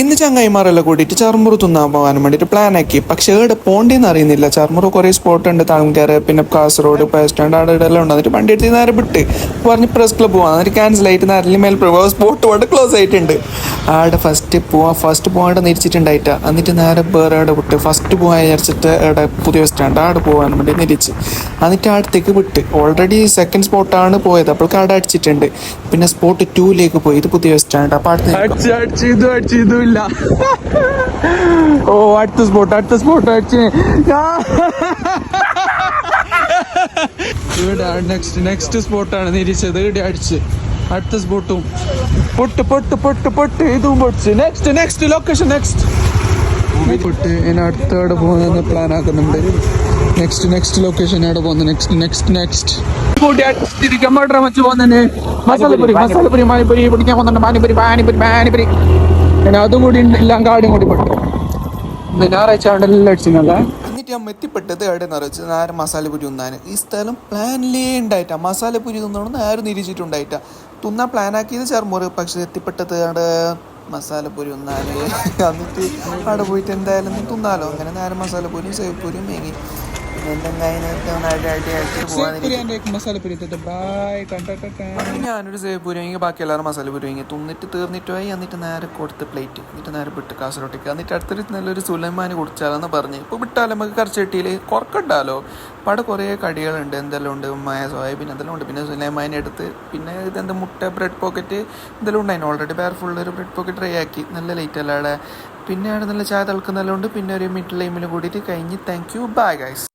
ഇന്ന് ചങ്ങായിമാരെല്ലാം കൂടിയിട്ട് ചർമ്മുറു തിന്നാൻ പോകാൻ വേണ്ടിയിട്ട് പ്ലാൻ ആക്കി. പക്ഷെ ഏടെ പോണ്ടേന്ന് അറിയുന്നില്ല. ചർമ്മുറു കുറേ സ്പോട്ട് ഉണ്ട്. തളങ്കര പിന്നെ കാസർഗോഡ് ബസ് സ്റ്റാൻഡ് അവിടെ എല്ലാം ഉണ്ട്. എന്നിട്ട് വണ്ടി എടുത്ത് നേരെ വിട്ട് പറഞ്ഞ് പ്രസ് ക്ലബ്ബ് പോകാൻ എന്നിട്ട് ക്യാൻസൽ ആയിട്ട് നരലി മേൽ സ്പോട്ട് കൊണ്ട് ക്ലോസ് ആയിട്ടുണ്ട്. ആടെ ഫസ്റ്റ് പോവാ. ഫസ്റ്റ് പോകാണ്ട് നിരിച്ചിട്ടുണ്ടായിട്ടാ. എന്നിട്ട് നേരെ വേറെ അവിടെ വിട്ട് ഫസ്റ്റ് പോകാൻ വിചാരിച്ചിട്ട് അവിടെ പുതിയ ബസ് സ്റ്റാൻഡ് ആടെ പോകാൻ വേണ്ടി നിരിച്ച്. എന്നിട്ട് അടുത്തേക്ക് വിട്ട്. ഓൾറെഡി സെക്കൻഡ് സ്പോട്ടാണ് പോയത്. അപ്പോഴേക്ക് ആടെ അടിച്ചിട്ടുണ്ട്. പിന്നെ സ്പോട്ട് ടൂയിലേക്ക് പോയി. ഇത് പുതിയ ബസ് സ്റ്റാൻഡ് അപ്പോൾ അടുത്ത് ഇല്ല. ഓ അടുത്ത സ്പോട്ട് അടുത്ത സ്പോട്ട് അടിച്ച് ഇവിടെ നെക്സ്റ്റ് നെക്സ്റ്റ് സ്പോട്ടാണ് നിരീക്ഷിച്ചത് ഇവിടെ അടിച്ച്. അടുത്ത സ്പോട്ടും പൊട്ട് പൊട്ട് പൊട്ട് പൊട്ട്. ഇതും പൊട്ടിച്ച്. നെക്സ്റ്റ് നെക്സ്റ്റ് ലൊക്കേഷൻ നെക്സ്റ്റ് പൊട്ട്. ഇനി അടുത്ത അവിടെ പോകുന്ന പ്ലാൻ ആക്കുന്നുണ്ട്. നെക്സ്റ്റ് നെക്സ്റ്റ് ലൊക്കേഷൻ അവിടെ പോകുന്നത്. Next next next masalapuri masalapuri panipuri പിടിക്കാൻ പോകുന്നുണ്ട്. മാനിപ്പൊരി മാനിപ്പൊരി പാനിപ്പുരി പിന്നെ അതും കൂടി എല്ലാം കാടും കൂടി പെട്ടു. എന്നിട്ട് ഞാൻ എത്തിപ്പെട്ടത് എവിടെ നിറച്ച് നേരെ മസാലപ്പുരി തിന്നാൻ. ഈ സ്ഥലം പ്ലാനിലേ ഉണ്ടായിട്ടാ. മസാലപ്പുരി തിന്നണം നേരെ നിരീക്ഷിച്ചിട്ടുണ്ടായിട്ടാ. തിന്നാൻ പ്ലാൻ ആക്കിയത് ചെറുമുറ് പക്ഷെ എത്തിപ്പെട്ടത് അവിടെ മസാലപ്പുരി തിന്നാൻ എന്നിട്ട് അവിടെ പോയിട്ട് എന്തായാലും തിന്നാലോ? അങ്ങനെ നേരെ മസാലപ്പുരിയും സേവപ്പൂരിയും മേങ്ങി ഞാനൊരു സേവപ്പൂരി വാങ്ങി ബാക്കി എല്ലാവരും മസാലപ്പൂരി വാങ്ങി തിന്നിട്ട് തീർന്നിട്ട് പോയി എന്നിട്ട് നേരെ കൊടുത്ത് പ്ലേറ്റ് എന്നിട്ട് നേരെ വിട്ട് കാസർഗോട്ടേക്ക്. എന്നിട്ട് അടുത്തൊരു നല്ലൊരു സുലൈമാന് കുടിച്ചാലെന്ന് പറഞ്ഞ്. ഇപ്പോൾ വിട്ടാലും നമുക്ക് കറച്ചട്ടിയിൽ കുറക്കുണ്ടാലോ? അപ്പോൾ അവിടെ കുറേ കടികളുണ്ട്. എന്തെല്ലാം ഉണ്ട്? മായ സോയാബീൻ എന്തെല്ലാം ഉണ്ട്? പിന്നെ സുലൈമാൻ എടുത്ത് പിന്നെ ഇതെന്ത്? മുട്ട ബ്രെഡ് പോക്കറ്റ് എന്തെല്ലാം ഉണ്ടായിരുന്നു ഓൾറെഡി ബാർ ഫുൾ ഒരു ബ്രെഡ് പോക്കറ്റ് ട്രൈ ആക്കി. നല്ല ലൈറ്റ് അല്ലാതെ പിന്നെ അവിടെ നല്ല ചായ തിളക്കുന്നതെല്ലാം ഉണ്ട്. പിന്നെ ഒരു മിഡ് ലൈമിൽ കൂടിയിട്ട് കഴിഞ്ഞ്. Thank you bye guys